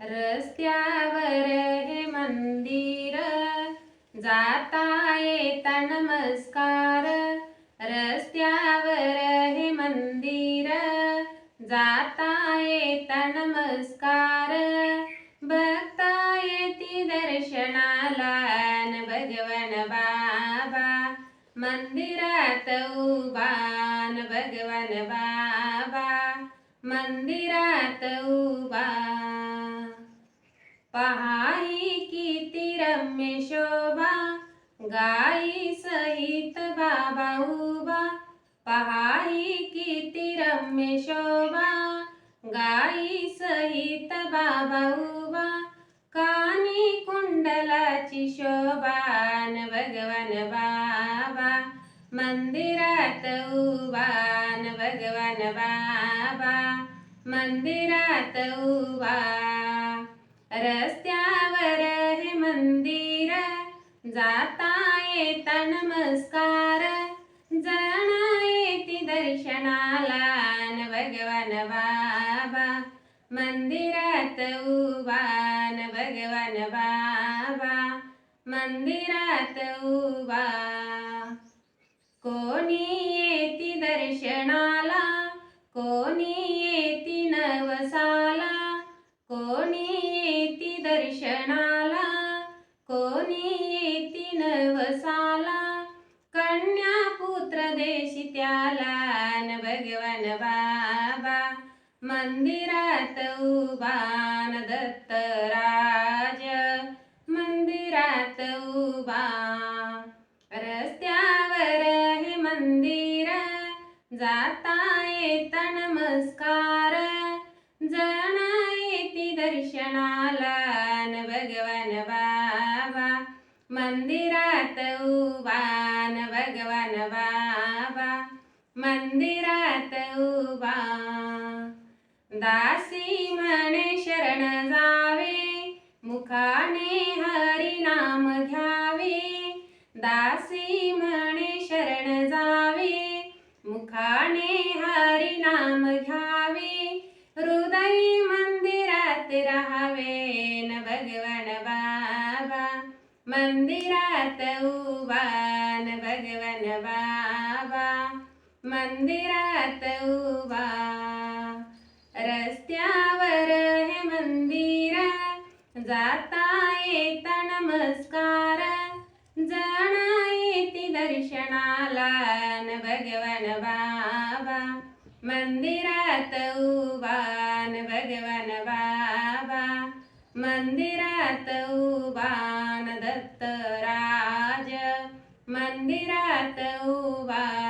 रस्त्यावर हे मंदिर. जाता येता नमस्कार. रस्त्यावर हे मंदिर. जाता येता नमस्कार. बघता येती दर्शनाला न भगवन बाबा. मंदिरात उभान भगवन बाबा. मंदिरात उभा पहाई किती रम्य शोभा गाई सहित बाबा उभा. पहाई किती रम्य शोभा गाई सहित बाबा उभा. कानी कुंडलाची शोभान भगवान बाबा. मंदिरात उभान भगवान बाबा. मंदिरात उभा. र जाता येता नमस्कार जाणा येती दर्शनाला न भगवान बाबा. मंदिरात उभान भगवान बाबा. मंदिरात उभा. कोणी येती दर्शनाला कोणी येती नवसाला कोणी साला कन्या पुत्र देशी त्याला न भगवान बाबा. मंदिरात उभान दत्तराज मंदिरात उभा रस्त्यावर हे मंदिर. जाता येता नमस्कार. जाणा येती दर्शनाला मंदिरात उभान भगवान बाबा. मंदिरात उभा. दासी म्हणे शरण जावे. मुखाने हरी नाम घ्यावे. दासी मंदिरात उभान भगवन बाबा मंदिरात उभा रस्त्यावर हे मंदिर जाता येता नमस्कार जाणा येते दर्शनाला न भगवान बाबा मंदिरात उभान भगवान बाबा मंदिरात उभान दत्तराज. मंदिरात उभा